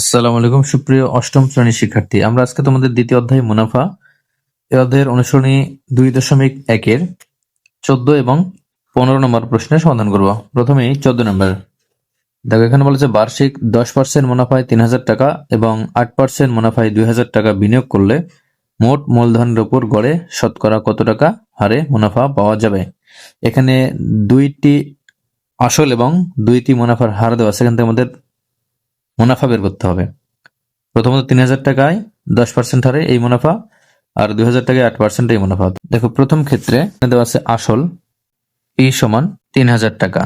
আসসালামু আলাইকুম, সুপ্রিয় অষ্টম শ্রেণির শিক্ষার্থী। আমরা আজকে তোমাদের দ্বিতীয় অধ্যায় মুনাফা। এ অধ্যায়ের অনুসরণী দুই দশমিক একের চোদ্দ এবং পনেরো নম্বর প্রশ্নের সমাধান করব। প্রথমেই চোদ্দ নম্বর। দেখো, এখানে বলেছে, বার্ষিক দশ পার্সেন্ট মুনাফায় তিন হাজার টাকা এবং আট পার্সেন্ট মুনাফায় দুই হাজার টাকা বিনিয়োগ করলে মোট মূলধনের উপর গড়ে শতকরা কত টাকা হারে মুনাফা পাওয়া যাবে? এখানে দুইটি আসল এবং দুইটি মুনাফার হার দেওয়া সেখান থেকে আমাদের মুনাফা বের করতে হবে। প্রথমত তিন হাজার টাকায় দশ পার্সেন্ট হারে এই মুনাফা, আর দুই হাজার টাকায় আট পার্সেন্ট এই মুনাফা। দেখো, প্রথম ক্ষেত্রে দেওয়া আছে আসল পি সমান তিন হাজার টাকা।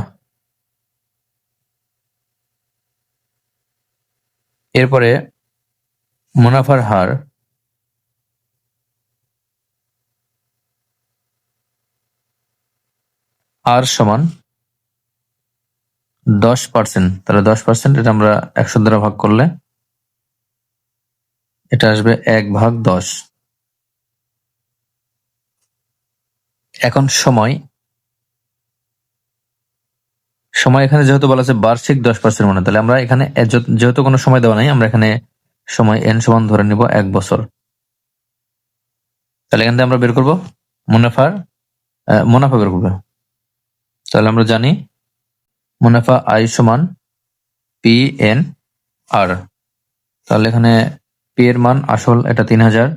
এরপরে মুনাফার হার, আর সমান দশ পার্সেন্ট তাহলে দশ পার্সেন্ট এটা আমরা একশো দ্বারা ভাগ করলে এটা আসবে এক ভাগ দশ। এখন সময়। সময় এখানে যেহেতু বলা আছে বার্ষিক দশ পার্সেন্ট মনে, তাহলে আমরা এখানে যেহেতু কোনো সময় দেওয়া নাই, আমরা এখানে সময় এন সমান ধরে নিব এক বছর। তাহলে এখান থেকে আমরা বের করব মুনাফার মুনাফা বের করব। তাহলে আমরা জানি মুনাফা আই সমান পি এন আর। তাহলে এখানে পি এর মান আসল, এটা তিন হাজার।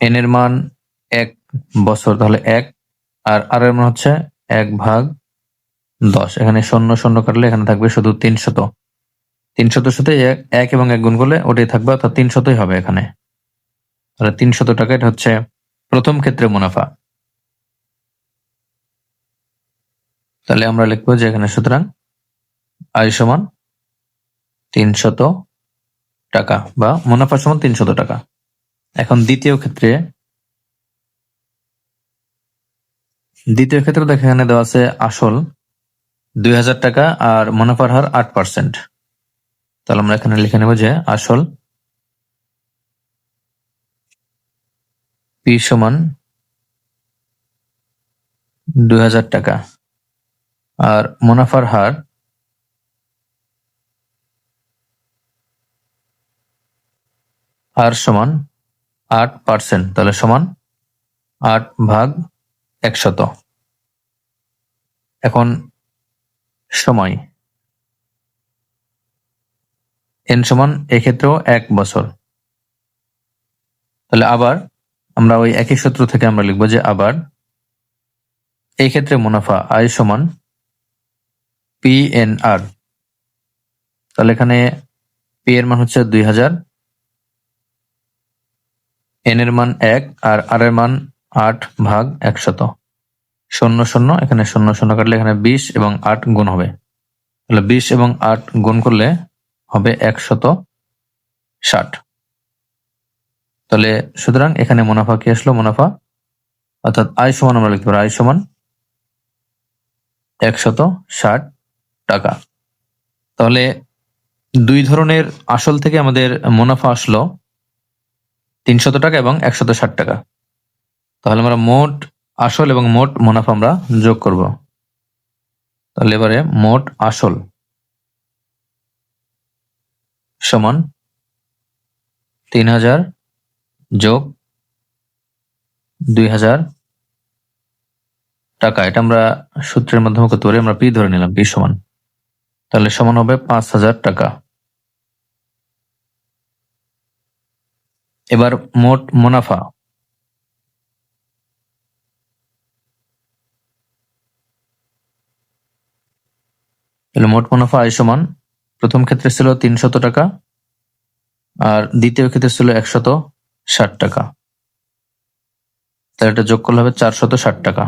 এন এর মান এক বছর, তাহলে এক। আর আর এর মান হচ্ছে এক ভাগ দশ। এখানে শূন্য শূন্য কাটলে এখানে থাকবে শুধু তিনশত তিনশতের সাথে এক- এবং এক গুণ করলে ওটাই থাকবে, অর্থাৎ তিনশতই হবে এখানে। তাহলে তিনশত টাকা, এটা হচ্ছে প্রথম ক্ষেত্রে মুনাফা। তাহলে আমরা লিখব যে এখানে সুতরাং আয় সমান তিনশত টাকা বা মুনাফা সমান তিনশত টাকা। এখন দ্বিতীয় ক্ষেত্রে দ্বিতীয় ক্ষেত্রে দেখো এখানে দেওয়া আছে আসল দুই হাজার টাকা আর মুনাফার হার আট পার্সেন্ট তাহলে আমরা এখানে লিখে নেব যে আসল পি সমান দুই হাজার টাকা। আর মুনাফার হার হার সমান আট পার্সেন্ট, তাহলে সমান আট ভাগ একশত। এখন সময়। এন সমান এক্ষেত্রেও এক বছর। তাহলে আবার আমরা ওই একই সূত্র থেকে আমরা লিখব যে আবার এই ক্ষেত্রে মুনাফা আয় সমান পি এন আর তাহলে এখানে পি এর মান হচ্ছে দুই হাজার এন এর মান এক, আর আর এর মান আট ভাগ একশত। শূন্য শূন্য, এখানে শূন্য শূন্য কাটলে এখানে বিশ এবং আট গুণ হবে। তাহলে বিশ এবং আট গুণ করলে হবে একশত ষাট। তাহলে সুতরাং এখানে মুনাফা কি আসলো? মুনাফা, অর্থাৎ আয় সমান আমরা লিখতে পারি, আয় সমান একশত ষাট টাকা। তাহলে দুই ধরনের আসল থেকে আমাদের মুনাফা আসলো, তিনশত টাকা এবং একশত ষাট টাকা। তাহলে আমরা মোট আসল এবং মোট মুনাফা আমরা যোগ করব। তাহলে এবারে মোট আসল সমান তিন হাজার যোগ দুই হাজার টাকা। এটা আমরা সূত্রের মাধ্যমে করতে পারি, আমরা পি ধরে নিলাম, পি সমান। তাহলে সমান হবে পাঁচ হাজার টাকা। এবার মোট মুনাফা। তাহলে মোট মুনাফা আয় সমান, প্রথম ক্ষেত্রে ছিল তিনশত টাকা, আর দ্বিতীয় ক্ষেত্রে ছিল একশত ষাট টাকা। তাহলে এটা যোগ করলে হবে চারশত ষাট টাকা।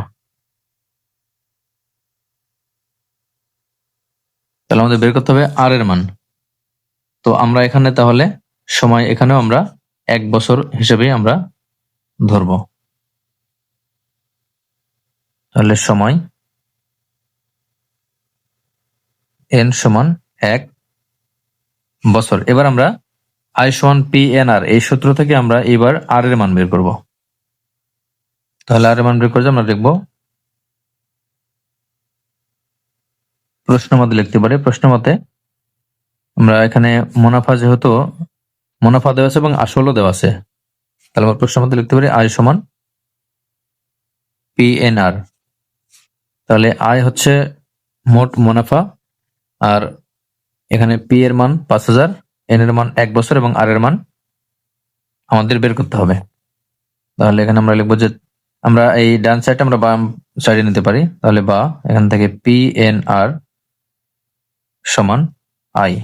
আমাদের বের করতে হবে আর এর মান। তো আমরা এখানে তাহলে সময় এখানেও আমরা এক বছর হিসেবেই আমরা ধরব। তাহলে সময় এন সমান এক বছর। এবার আমরা আই সমান পি এন আর এই সূত্র থেকে আমরা এবার আর এর মান বের করব। তাহলে আর এর মান বের করে আমরা দেখব প্রশ্ন মতে লিখতে পারে। প্রশ্ন মতে আমরা এখানে মুনাফা যেহেতু, মুনাফা দেওয়া আছে এবং আসলও দেওয়া আছে। তাহলে আমরা প্রশ্নের মধ্যে লিখতে পারি আয় সমান পিএনআর। তাহলে আয় হচ্ছে মোট মুনাফা আর এখানে পি এর মান পাঁচ হাজার, এন এর মান এক বছর এবং আর এর মান আমাদের বের করতে হবে। তাহলে এখানে আমরা লিখব যে আমরা এই ডান সাইডটা আমরা বাম সাইডে নিতে পারি। তাহলে বা এখান থেকে পি এন আর সমান আই।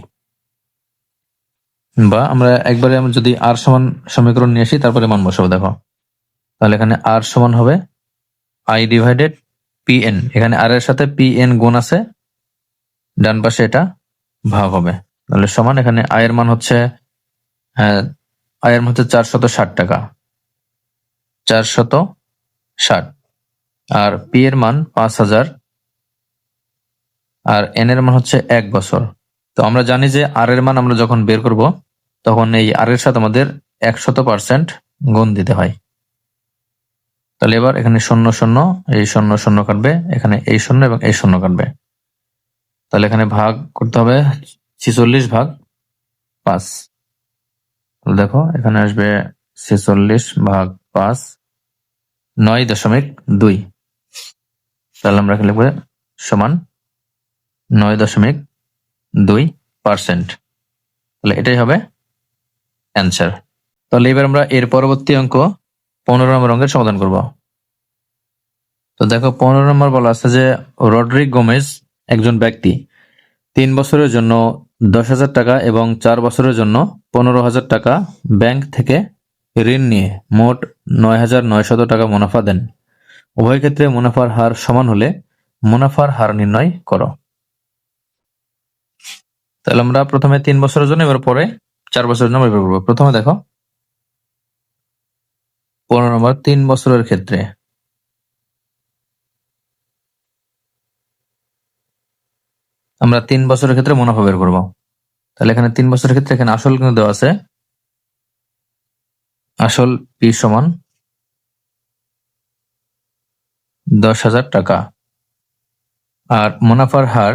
বা আমরা একবারে আমরা যদি আর সমান সমীকরণ নিয়ে আসি, তারপরে মান বসাবো, দেখো। তাহলে এখানে আর সমান হবে আই ডিভাইডেড পি এন এখানে আর এর সাথে পি এন গুণ আছে, ডান পাশে এটা ভাগ হবে। তাহলে সমান, এখানে আয়ের মান হচ্ছে হ্যাঁ আয়ের মান হচ্ছে চারশত ষাট টাকা। চারশত ষাট আর পি এর মান পাঁচ হাজার আর এন এর মান হচ্ছে এক বছর। তো আমরা জানি যে আর এর মান আমরা যখন বের করব, তখন এই আর এর সাথে আমাদের একশত পার্সেন্ট গুণ দিতে হয়। তাহলে এবার এখানে শূন্য শূন্য, এই শূন্য শূন্য কাটবে, এখানে এই শূন্য এবং এই শূন্য কাটবে। তাহলে এখানে ভাগ করতে হবে ছিচল্লিশ ভাগ পাঁচ। দেখো, এখানে আসবে ছেচল্লিশ ভাগ পাঁচ, নয় দশমিক দুই। তাহলে আমরা এখানে সমান নয় দশমিক দুই পার্সেন্ট তাহলে এটাই হবে অ্যান্সার তাহলে এবার আমরা এর পরবর্তী অঙ্ক পনেরো নম্বর অঙ্কের সমাধান করব। তো দেখো, পনেরো নম্বর বলা আছে যে রডরিক গোমেজ একজন ব্যক্তি, তিন বছরের জন্য দশ হাজার টাকা এবং চার বছরের জন্য পনেরো হাজার টাকা ব্যাংক থেকে ঋণ নিয়ে মোট নয় হাজার নয়শত টাকা মুনাফা দেন। উভয় ক্ষেত্রে মুনাফার হার সমান হলে মুনাফার হার নির্ণয় করো। তাহলে আমরা প্রথমে তিন বছরের জন্য, এবার পরে চার বছরের জন্য বের করব। প্রথমে দেখো, পনেরো নম্বর, তিন বছরের ক্ষেত্রে। আমরা তিন বছরের ক্ষেত্রে মুনাফা বের করব। তাহলে এখানে তিন বছরের ক্ষেত্রে এখানে আসল কিন্তু দেওয়া আছে। আসল পি সমান দশ হাজার টাকা। আর মুনাফার হার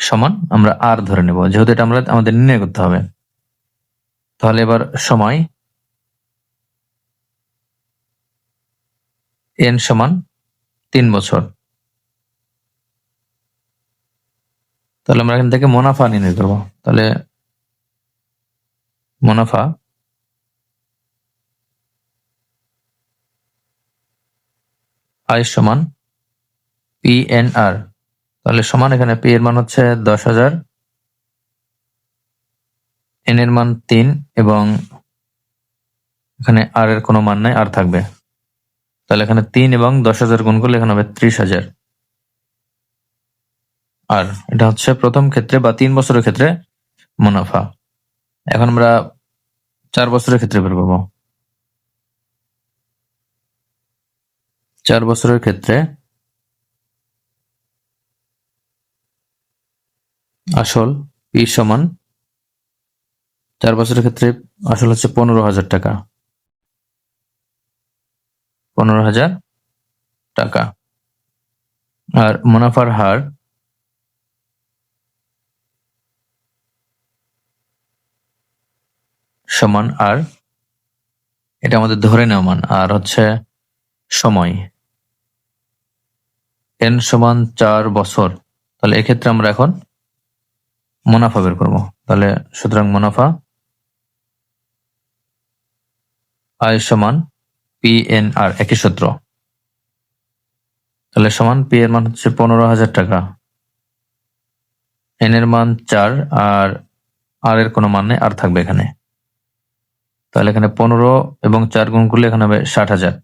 সমান, আমরা আর ধরে নেব। যেহেতু এটা আমরা, আমাদের নির্ণয় করতে হবে। তাহলে এবার সময়। এন সমান তিন বছর। তাহলে আমরা এখান থেকে মুনাফা নির্ণয় করব। তাহলে মুনাফা আয় সমান পি এন আর তাহলে সমান এখানে পি এর মান হচ্ছে দশ হাজার এন এর মান তিন, এবং এখানে আর এর কোনো মান নাই আর থাকবে। তাহলে এখানে তিন এবং দশ হাজার গুণ করলে এখানে হবে ত্রিশ হাজার। আর এটা হচ্ছে প্রথম ক্ষেত্রে বা তিন বছরের ক্ষেত্রে মুনাফা। এখন আমরা চার বছরের ক্ষেত্রে বের করব। চার বছরের ক্ষেত্রে আসল, পি সমান। চার বছরের ক্ষেত্রে আসল হচ্ছে পনেরো হাজার টাকা। পনেরো হাজার টাকা। আর মুনাফার হার সমান আর, এটা আমাদের ধরে নেওয়া মান, আর হচ্ছে সময়। এন সমান চার বছর। তাহলে এক্ষেত্রে আমরা এখন মুনাফা বের করব। তাহলে সুতরাং মুনাফা আয় সমান পি এন আর, একই সূত্র। তাহলে সমান পি এর মান হচ্ছে পনেরো হাজার টাকা। এন এর মান চার, আর আর এর কোনো মান নেই, আর থাকবে এখানে। তাহলে এখানে পনেরো এবং চার গুণ করলে এখানে হবে ষাট হাজার।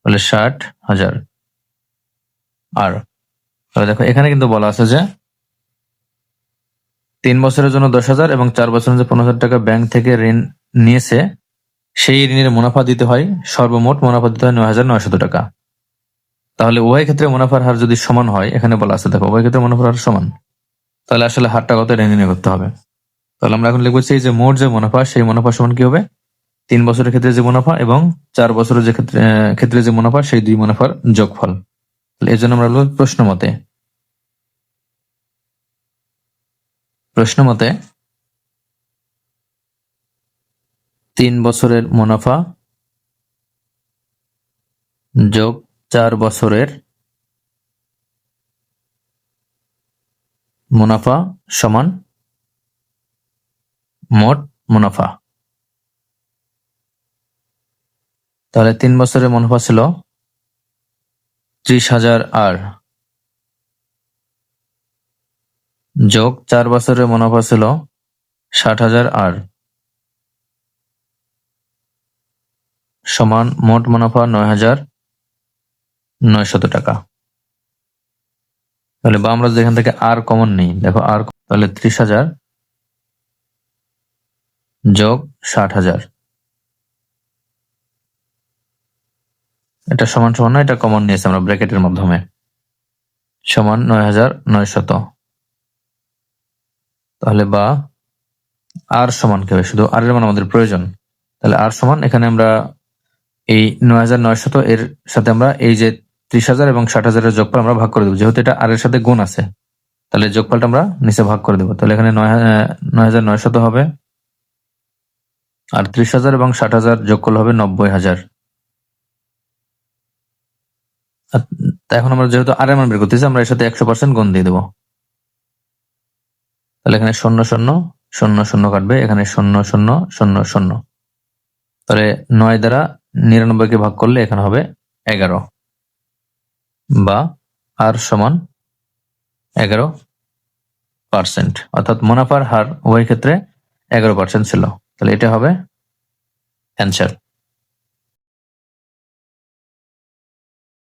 তাহলে ষাট হাজার আর, তাহলে দেখো এখানে কিন্তু বলা আছে যে তিন বছরের জন্য দশ হাজার এবং চার বছরের জন্য পনেরো হাজার টাকা ব্যাংক থেকে ঋণ নিয়েছে, সেই ঋণের মুনাফা দিতে হয়, সর্বমোট মুনাফা দিতে হয় নয় হাজার নয়শত টাকা। তাহলে উভয় ক্ষেত্রে মুনাফার হার যদি সমান হয়, এখানে বলা আছে, দেখো, উভয় ক্ষেত্রে মুনাফার হার সমান, তাহলে আসলে হারটা কত, এটা করতে হবে। তাহলে আমরা এখন লিখব এই যে মোট যে মুনাফা, সেই মুনাফা সমান কি হবে? তিন বছরের ক্ষেত্রে যে মুনাফা এবং চার বছরের যে ক্ষেত্রে ক্ষেত্রে যে মুনাফা, সেই দুই মুনাফার যোগফল। এর জন্য আমরা প্রশ্ন মতে প্রশ্ন মতে, তিন বছরের মুনাফা যোগ চার বছরের মুনাফা সমান মোট মুনাফা। তাহলে তিন বছরের মুনাফা ছিল ত্রিশ হাজার আর। যোগ চার বছরের মুনাফা ছিল ষাট হাজার আর সমান মোট মুনাফা নয় হাজার নয়শত টাকা। তাহলে বা আমরা যেখান থেকে আর কমন নেই, দেখো আর তাহলে ত্রিশ হাজার যোগ ষাট হাজার। এটা সমান সমান না এটা কমন নিয়েছে আমরা ব্র্যাকেটের মাধ্যমে। সমান নয় হাজার নয়শত। তাহলে বা আর সমান কি হবে? শুধু আর এর মান আমাদের প্রয়োজন। তাহলে আর সমান, এখানে আমরা এই নয় হাজার নয়শত এর সাথে আমরা এই যে ত্রিশ হাজার এবং ষাট হাজারের যোগফল আমরা ভাগ করে দেবো। যেহেতু এটা আর এর সাথে গুণ আছে, তাহলে যোগফলটা আমরা নিচে ভাগ করে দেবো। তাহলে এখানে নয় হাজার নয়শত হবে। আর ত্রিশ হাজার এবং ষাট হাজার যোগ করলে হবে নব্বই হাজার। এখন আমরা যেহেতু আর এর মান বের করতেছি, আমরা এর সাথে একশো পার্সেন্ট গুণ দিয়ে দেবো। তাহলে এখানে শূন্য শূন্য শূন্য শূন্য কাটবে, এখানে শূন্য শূন্য শূন্য শূন্য। তাহলে নয় দ্বারা নিরানব্বইকে ভাগ করলে এখানে হবে এগারো। বা আর সমান এগারো পার্সেন্ট। অর্থাৎ মুনাফার হার উভয় ক্ষেত্রে এগারো পার্সেন্ট ছিল। তাহলে এটা হবে অ্যান্সার।